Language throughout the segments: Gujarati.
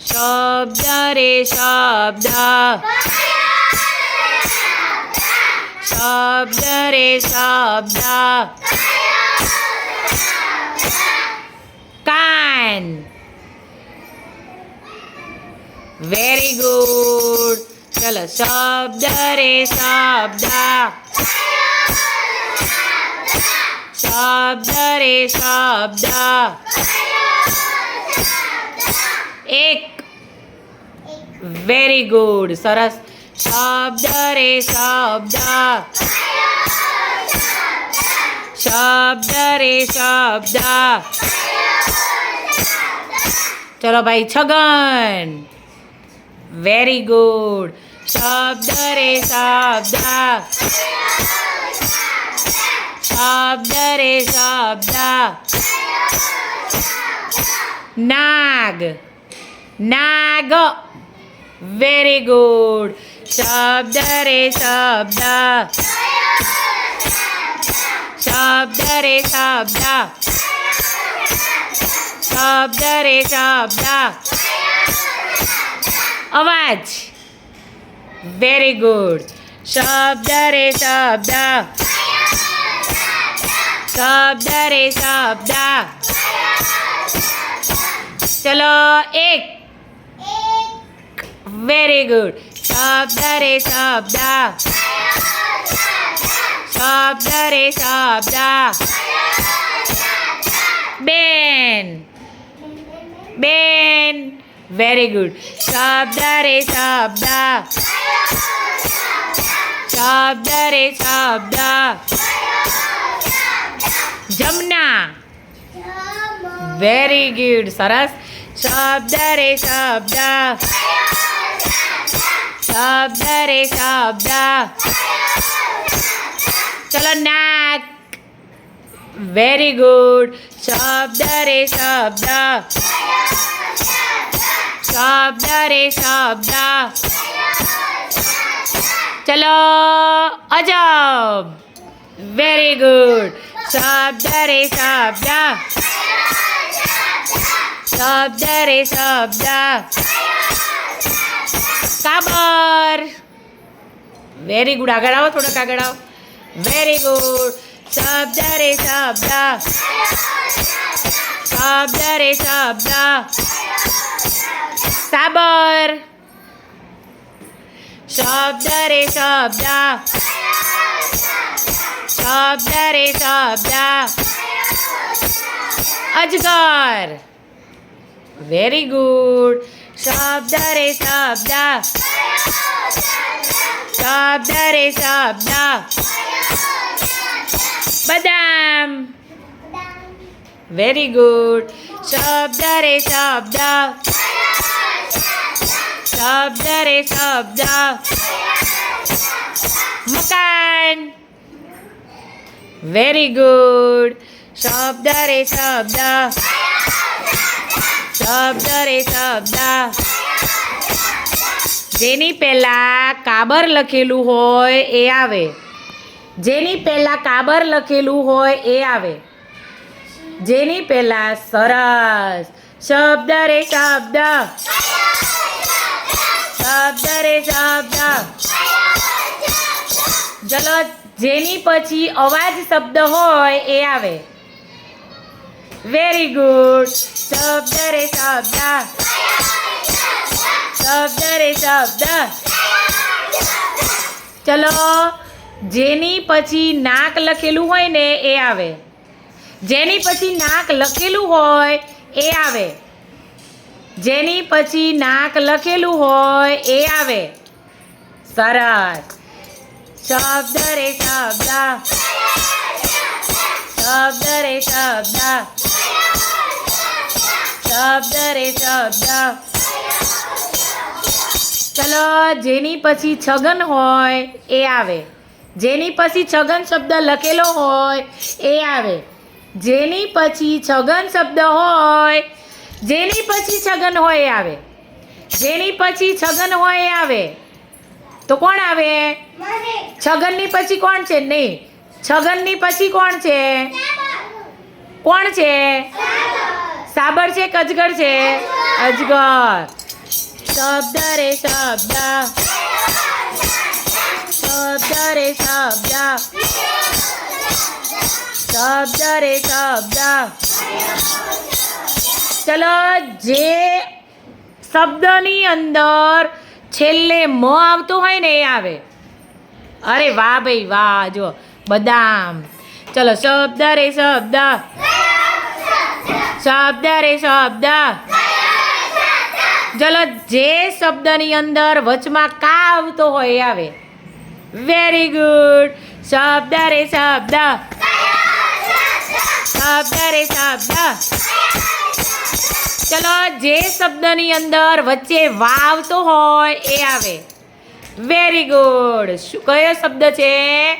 શબ્દ રે શબ્દ શબ્દ રે શબ્દ કાન વેરી ગુડ ચલો શબ્દ રે શબ્દ શબ્દ રે શબ્દ એક વેરી ગુડ સરસ શબ્દ રે શબ્દ શબ્દ રે શબ્દ ચલો ભાઈ છગન વેરી ગુડ શબ્દ રે શબ્દ શબ્દ રે શબ્દ નાગ નાગ વેરી ગુડ શબ્દ રે શબ્દ શબ્દ રે શબ્દ શબ્દ રે શબ્દ અવાજ વેરી ગુડ શબ્દ રે શબ્દ શબ્દ રે શબ્દ ચલો એક વેરી ગુડ શબ્દ રે શબ્દ શબ્દ રે શબ્દ બેન બેન વેરી ગુડ શબ્દ રે શબ્દ શબ્દ રે શબ્દ જમના વેરી ગુડ સરસ શબ્દ રે શબ્દ શબ્દ રે શબ્દ ચલો, નાક. વેરી ગુડ શબ્દ રે શબ્દ શબ્દ રે શબ્દ ચલો, અજબ. વેરી ગુડ શબ્દ રે શબ્દ શબ્દ રે શબ્દ કાબર વેરી ગુડ આગળ આવો થોડોક આગળ આવો વેરી ગુડ શબ્દ રે શબ્દ શબ્દ રે શબ્દ સાબર શબ્દ રે શબ્દ શબ્દ રે શબ્દ અજગર વેરી ગુડ શબ્દ રે શબ્દ. શબ્દ રે શબ્દ. બદામ. વેરી ગુડ શબ્દ રે શબ્દ. શબ્દ રે શબ્દ. મકાન. વેરી ગુડ શબ્દ રે શબ્દ. શબ્દ રે શબ્દ. જેની પહેલાં કાબર લખેલું હોય એ આવે. જેની પહેલાં કાબર લખેલું હોય એ આવે. જેની પહેલાં સરસ. શબ્દ રે શબ્દ. શબ્દ રે શબ્દ. ચલો જેની પછી અવાજ શબ્દ હોય એ આવે. વેરી ગુડ શબ્દ રે શબ્દ શબ્દ રે શબ્દ ચલો, જેની પછી નાક લખેલું હોય ને એ આવે. જેની પછી નાક લખેલું હોય એ આવે. જેની પછી નાક લખેલું હોય એ આવે. સરસ. શબ્દ રે શબ્દ. શબ્દ રે શબ્દ. શબ્દ રે શબ્દ. ચલો જેની પછી છગન હોય એ આવે. જેની પછી છગન શબ્દ લખેલો હોય એ આવે. જેની પછી છગન શબ્દ હોય જેની પછી છગન હોય એ આવે. જેની પછી છગન હોય એ આવે. તો કોણ આવે? છગનની પછી કોણ છે? નહીં. છગનની પછી કોણ છે? કોણ છે? સાબર છે કજગર છે? અજગર. શબ્દ રે શબ્દ. શબ્દ રે શબ્દ. શબ્દ રે શબ્દ. ચલો, જે શબ્દની અંદર છેલ્લે મ આવતું હોય ને એ આવે. અરે વાહ ભાઈ, વાહ જો બદામ. ચલો, શબ્દ રે શબ્દ. શબ્દ રે શબ્દ. ચલો, જે શબ્દની અંદર વચમાં કા આવતો હોય આવે. વેરી ગુડ શબ્દ રે શબ્દ. શબ્દ રે શબ્દ. ચલો, જે શબ્દની અંદર વચ્ચે વાવતો હોય એ આવે. વેરી ગુડ શું, કયો શબ્દ છે?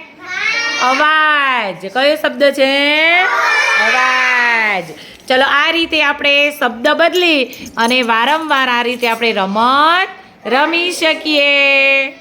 અવાજ. કયો શબ્દ છે? અવાજ. ચલો, આ રીતે આપણે શબ્દ બદલી અને વારંવાર આ રીતે આપણે રમત રમી શકીએ.